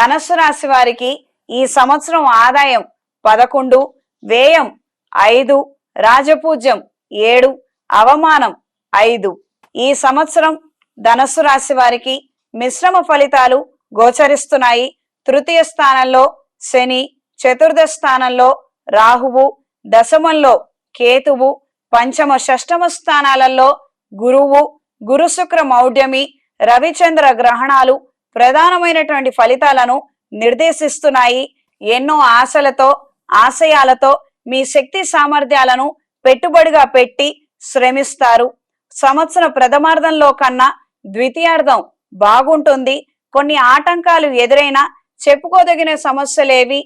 ధనస్సు రాశి వారికి ఈ సంవత్సరం ఆదాయం పదకొండు వ్యయం ఐదు రాజపూజ్యం ఏడు అవమానం ఐదు. ఈ సంవత్సరం ధనస్సు రాశి వారికి మిశ్రమ ఫలితాలు గోచరిస్తున్నాయి. తృతీయ స్థానంలో శని చతుర్థ స్థానంలో రాహువు దశమంలో కేతువు పంచమ షష్టమ స్థానాలలో గురువు గురుశుక్ర మౌఢ్యమి రవిచంద్ర గ్రహణాలు ప్రధానమైనటువంటి ఫలితాలను నిర్దేశిస్తున్నాయి. ఎన్నో ఆశలతో ఆశయాలతో మీ శక్తి సామర్థ్యాలను పెట్టుబడిగా పెట్టి శ్రమిస్తారు. సంవత్సర ప్రథమార్థంలో కన్నా ద్వితీయార్థం బాగుంటుంది. కొన్ని ఆటంకాలు ఎదురైనా చెప్పుకోదగిన సమస్యలేవి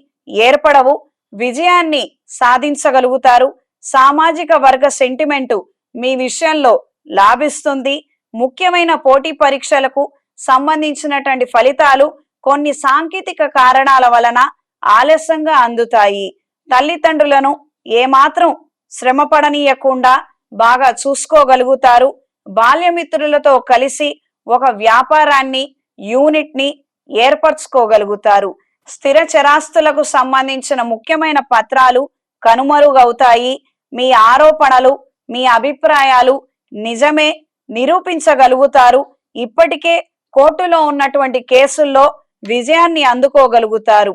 ఏర్పడవు. విజయాన్ని సాధించగలుగుతారు. సామాజిక వర్గ సెంటిమెంటు మీ విషయంలో లాభిస్తుంది. ముఖ్యమైన పోటీ పరీక్షలకు సంబంధించినటువంటి ఫలితాలు కొన్ని సాంకేతిక కారణాల వలన ఆలస్యంగా అందుతాయి. తల్లిదండ్రులను ఏమాత్రం శ్రమ పడనీయకుండా బాగా చూసుకోగలుగుతారు. బాల్యమిత్రులతో కలిసి ఒక వ్యాపారాన్ని యూనిట్ని ఏర్పరచుకోగలుగుతారు. స్థిర చరాస్తులకు సంబంధించిన ముఖ్యమైన పత్రాలు కనుమరుగవుతాయి. మీ ఆరోపణలు మీ అభిప్రాయాలు నిజమే నిరూపించగలుగుతారు. ఇప్పటికే కోర్టులో ఉన్నటువంటి కేసుల్లో విజయాన్ని అందుకోగలుగుతారు.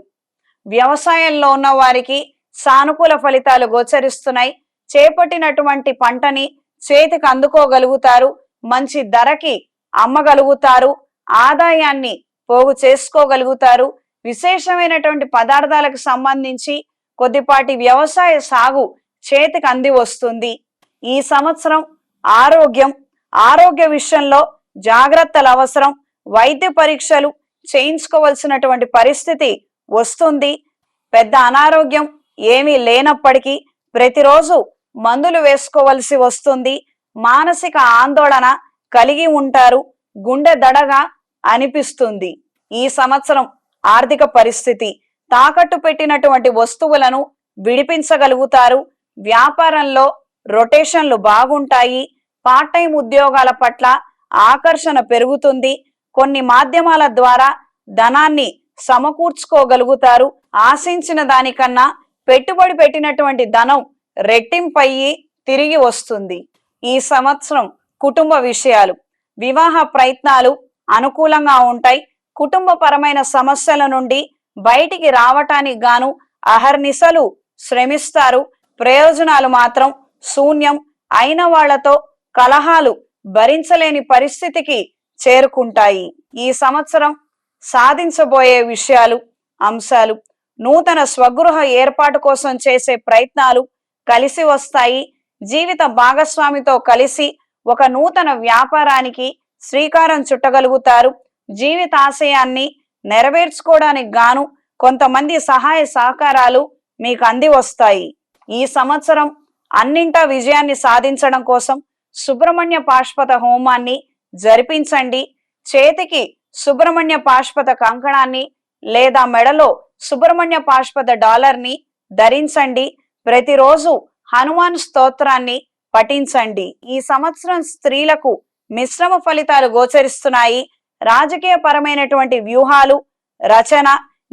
వ్యవసాయంలో ఉన్న వారికి సానుకూల ఫలితాలు గోచరిస్తున్నాయి. చేపట్టినటువంటి పంటని చేతికి అందుకోగలుగుతారు. మంచి ధరకి అమ్మగలుగుతారు. ఆదాయాన్ని పోగు చేసుకోగలుగుతారు. విశేషమైనటువంటి పదార్థాలకు సంబంధించి కొద్దిపాటి వ్యవసాయ సాగు చేతికి అంది వస్తుంది. ఈ సంవత్సరం ఆరోగ్యం ఆరోగ్య విషయంలో జాగ్రత్తలు అవసరం. వైద్య పరీక్షలు చేయించుకోవలసినటువంటి పరిస్థితి వస్తుంది. పెద్ద అనారోగ్యం ఏమీ లేనప్పటికీ ప్రతిరోజు మందులు వేసుకోవలసి వస్తుంది. మానసిక ఆందోళన కలిగి ఉంటారు. గుండె దడగా అనిపిస్తుంది. ఈ సంవత్సరం ఆర్థిక పరిస్థితి తాకట్టు పెట్టినటువంటి వస్తువులను విడిపించగలుగుతారు. వ్యాపారంలో రొటేషన్లు బాగుంటాయి. పార్ట్ టైం ఉద్యోగాల పట్ల ఆకర్షణ పెరుగుతుంది. కొన్ని మాధ్యమాల ద్వారా ధనాన్ని సమకూర్చుకోగలుగుతారు. ఆశించిన దానికన్నా పెట్టుబడి పెట్టినటువంటి ధనం రెట్టింపయ్యి తిరిగి వస్తుంది. ఈ సంవత్సరం కుటుంబ విషయాలు. వివాహ ప్రయత్నాలు అనుకూలంగా ఉంటాయి. కుటుంబపరమైన సమస్యల నుండి బయటికి రావటానికి గాను అహర్నిశలు శ్రమిస్తారు. ప్రయోజనాలు మాత్రం శూన్యం. అయిన వాళ్ళతో కలహాలు భరించలేని పరిస్థితికి చేరుకుంటాయి. ఈ సంవత్సరం సాధించబోయే విషయాలు అంశాలు నూతన స్వగృహ ఏర్పాటు కోసం చేసే ప్రయత్నాలు కలిసి వస్తాయి. జీవిత భాగస్వామితో కలిసి ఒక నూతన వ్యాపారానికి శ్రీకారం చుట్టగలుగుతారు. జీవితాశయాన్ని నెరవేర్చుకోవడానికి గాను కొంతమంది సహాయ సహకారాలు మీకు అంది వస్తాయి. ఈ సంవత్సరం అన్నింటా విజయాన్ని సాధించడం కోసం సుబ్రహ్మణ్య పాష్పత హోమాన్ని జరిపించండి. చేతికి సుబ్రహ్మణ్య పాష్పద కంకణాన్ని లేదా మెడలో సుబ్రహ్మణ్య పాష్పద డాలర్ని ధరించండి. ప్రతిరోజు హనుమాన్ స్తోత్రాన్ని పఠించండి. ఈ సంవత్సరం స్త్రీలకు మిశ్రమ ఫలితాలు గోచరిస్తున్నాయి. రాజకీయ పరమైనటువంటి వ్యూహాలు రచన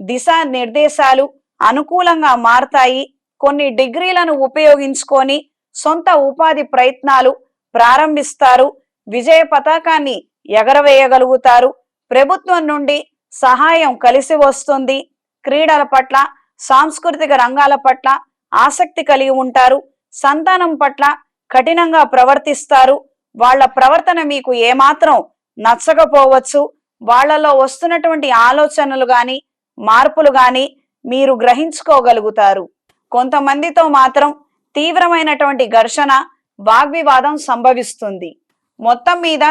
దిశా నిర్దేశాలు అనుకూలంగా మారతాయి. కొన్ని డిగ్రీలను ఉపయోగించుకొని సొంత ఉపాధి ప్రయత్నాలు ప్రారంభిస్తారు. విజయ పతాకాన్ని ఎగరవేయగలుగుతారు. ప్రభుత్వం నుండి సహాయం కలిసి వస్తుంది. క్రీడల పట్ల సాంస్కృతిక రంగాల పట్ల ఆసక్తి కలిగి ఉంటారు. సంతానం పట్ల కఠినంగా ప్రవర్తిస్తారు. వాళ్ళ ప్రవర్తన మీకు ఏమాత్రం నచ్చకపోవచ్చు. వాళ్ళలో వస్తున్నటువంటి ఆలోచనలు గాని మార్పులు గాని మీరు గ్రహించుకోగలుగుతారు. కొంతమందితో మాత్రం తీవ్రమైనటువంటి ఘర్షణ వాగ్వివాదం సంభవిస్తుంది. మొత్తం మీద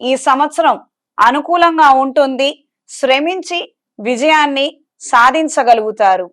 ఈ సంవత్సరం అనుకూలంగా ఉంటుంది. శ్రమించి విజయాన్ని సాధించగలుగుతారు.